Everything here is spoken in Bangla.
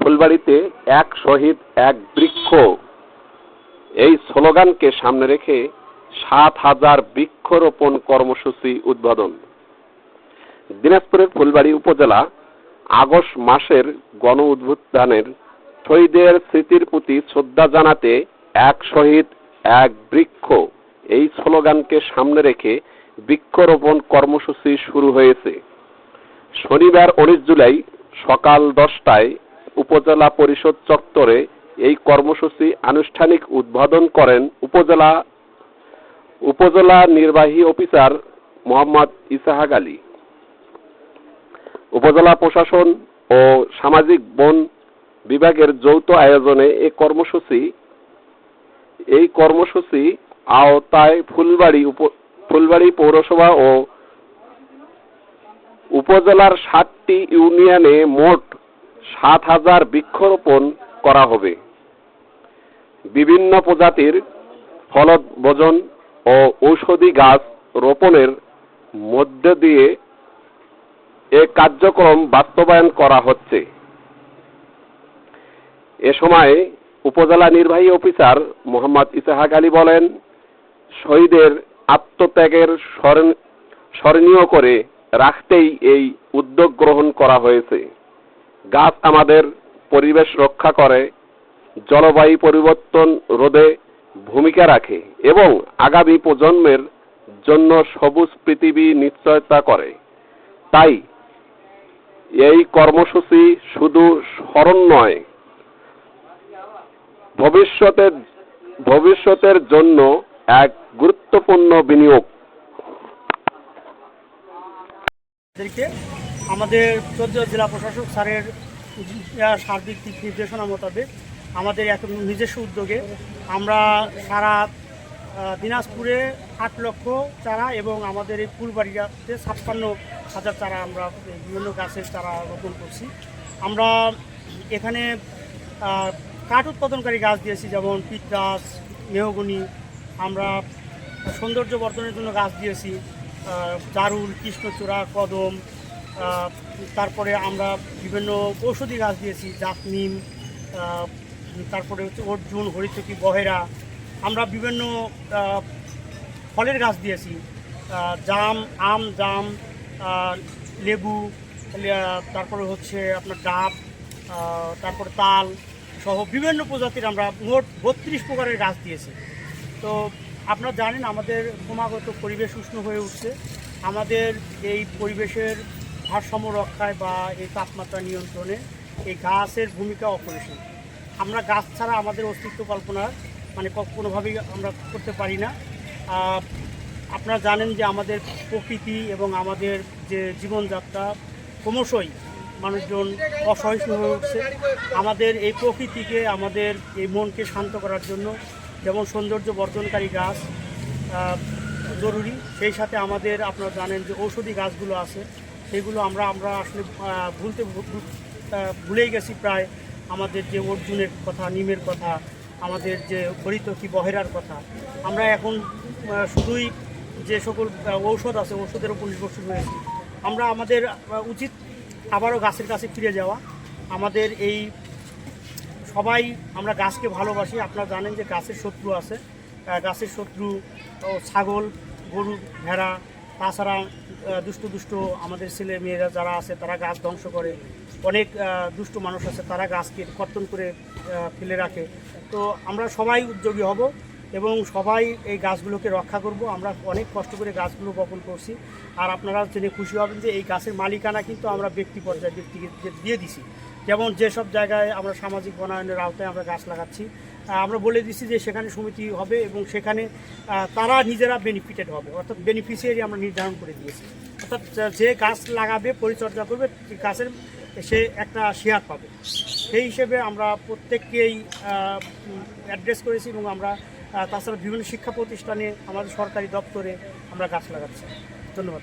ফুলবাড়িতে এক শহীদ, এক বৃক্ষ। এই স্লোগানকে সামনে রেখে সাত হাজার বৃক্ষরোপণ কর্মসূচি উদ্বোধন। দিনাজপুরের ফুলবাড়ি উপজেলা আগস্ট মাসের গণ উদ্ভুত্থানের শহীদের স্মৃতির প্রতি শ্রদ্ধা জানাতে এক শহীদ, এক বৃক্ষ। এই স্লোগানকে সামনে রেখে বৃক্ষরোপণ কর্মসূচি শুরু হয়েছে। শনিবার উনিশ জুলাই সকাল দশটায় উপজেলা পরিষদ চত্বরে এই কর্মসূচি আনুষ্ঠানিক উদ্বোধন করেন উপজেলা উপজেলা নির্বাহী অফিসার মোহাম্মদ ইসাহাক আলী। উপজেলা প্রশাসন ও সামাজিক বন বিভাগের যৌথ আয়োজনে এই কর্মসূচি এই কর্মসূচি আওতায় ফুলবাড়ি ফুলবাড়ি পৌরসভা ও উপজেলার সাতটি ইউনিয়নে মোট সাত হাজার বৃক্ষরোপণ করা হবে। বিভিন্ন প্রজাতির ফলদ ভোজন ও ঔষধি গাছ রোপণের মধ্য দিয়ে এ কার্যক্রম বাস্তবায়ন করা হচ্ছে। এ সময় উপজেলা নির্বাহী অফিসার মোহাম্মদ ইসাহাক আলী বলেন, শহীদের আত্মত্যাগের স্মরণীয় করে রাখতেই এই উদ্যোগ গ্রহণ করা হয়েছে। গাছ আমাদের পরিবেশ রক্ষা করে, জলবায়ু পরিবর্তন রোধে ভূমিকা রাখে এবং আগামী প্রজন্মের জন্য সবুজ পৃথিবী নিশ্চয়তা করে। তাই এই কর্মসূচি শুধু স্মরণ নয়, ভবিষ্যতের ভবিষ্যতের জন্য এক গুরুত্বপূর্ণ বিনিয়োগ। আমাদের চোদ্দ জেলা প্রশাসক স্যারের সার্বিক দিক নির্দেশনা মোতাবেক আমাদের এক নিজস্ব উদ্যোগে আমরা সারা দিনাজপুরে আট লক্ষ চারা এবং আমাদের এই ফুলবাড়িয়াতে ছাপ্পান্ন হাজার চারা আমরা বিভিন্ন গাছের চারা রোপণ করছি। আমরা এখানে কাঠ উৎপাদনকারী গাছ দিয়েছি, যেমন পিট গাছ, মেহগনি, আমরা সৌন্দর্য বর্ধনের জন্য গাছ দিয়েছি জারুল, কৃষ্ণচূড়া, কদম তারপরে আমরা বিভিন্ন ঔষধি গাছ দিয়েছি জাতনিম আহ, তারপরে হচ্ছে অর্জুন হরিচকি বহেরা। আমরা বিভিন্ন ফলের গাছ দিয়েছি জাম আম জাম লেবু তারপরে হচ্ছে আপনার ডাব তারপরে তাল সহ বিভিন্ন প্রজাতির আমরা মোট বত্রিশ প্রকারের গাছ দিয়েছি। তো আপনারা জানেন আমাদের ক্রমাগত পরিবেশ উষ্ণ হয়ে উঠছে। আমাদের এই পরিবেশের ভারসাম্য রক্ষায় বা এই তাপমাত্রা নিয়ন্ত্রণে এই গাছের ভূমিকা অপরিসীম আমরা গাছ ছাড়া আমাদের অস্তিত্ব কল্পনা মানে কোনোভাবেই আমরা করতে পারি না। আপনারা জানেন যে আমাদের প্রকৃতি এবং আমাদের যে জীবনযাত্রা ক্রমশই মানুষজন অসহিষ্ণু হয়ে উঠছে। আমাদের এই প্রকৃতিকে, আমাদের এই মনকে শান্ত করার জন্য যেমন সৌন্দর্য বর্ধনকারী গাছ জরুরি। সেই সাথে আমাদের, আপনারা জানেন যে ঔষধি গাছগুলো আছে। সেগুলো আমরা আমরা আসলে ভুলতে ভুলেই গেছি প্রায়। আমাদের যে অর্জুনের কথা, নিমের কথা, আমাদের যে হরিতকি বহেরার কথা, আমরা এখন শুধুই যে সকল ঔষধ আছে, ঔষধের উপর নির্ভরশীল হয়েছি। আমরা আমাদের উচিত আবারও গাছের কাছে ফিরে যাওয়া। আমাদের এই সবাই আমরা গাছকে ভালোবাসি। আপনারা জানেন যে গাছের শত্রু আছে। গাছের শত্রু ছাগল, গরু, ভেড়া তাছাড়া দুষ্ট দুষ্ট আমাদের ছেলে মেয়েরা যারা আছে, তারা গাছ ধ্বংস করে। অনেক দুষ্ট মানুষ আছে, তারা গাছকে কর্তন করে ফেলে রাখে। তো আমরা সবাই উদ্যোগী হব এবং সবাই এই গাছগুলোকে রক্ষা করব। আমরা অনেক কষ্ট করে গাছগুলো বপন করছি। আর আপনারা জেনে খুশি হবেন যে এই গাছের মালিকানা কিন্তু আমরা ব্যক্তি পর্যায়ে ব্যক্তিকে দিয়ে- দিছি। যেমন যেসব জায়গায় আমরা সামাজিক বনায়নের আওতায় আমরা গাছ লাগাচ্ছি আমরা বলে দিচ্ছি যে সেখানে সমিতি হবে এবং সেখানে তারা নিজেরা বেনিফিটেড হবে। অর্থাৎ বেনিফিশিয়ারি আমরা নির্ধারণ করে দিয়েছি। অর্থাৎ যে- গাছ লাগাবে, পরিচর্যা করবে গাছের, সে একটা শেয়ার পাবে। সেই হিসেবে আমরা প্রত্যেককেই অ্যাড্রেস করেছি এবং আমরা তাছাড়া বিভিন্ন শিক্ষা প্রতিষ্ঠানে আমাদের সরকারি দপ্তরে আমরা গাছ লাগাচ্ছি। ধন্যবাদ।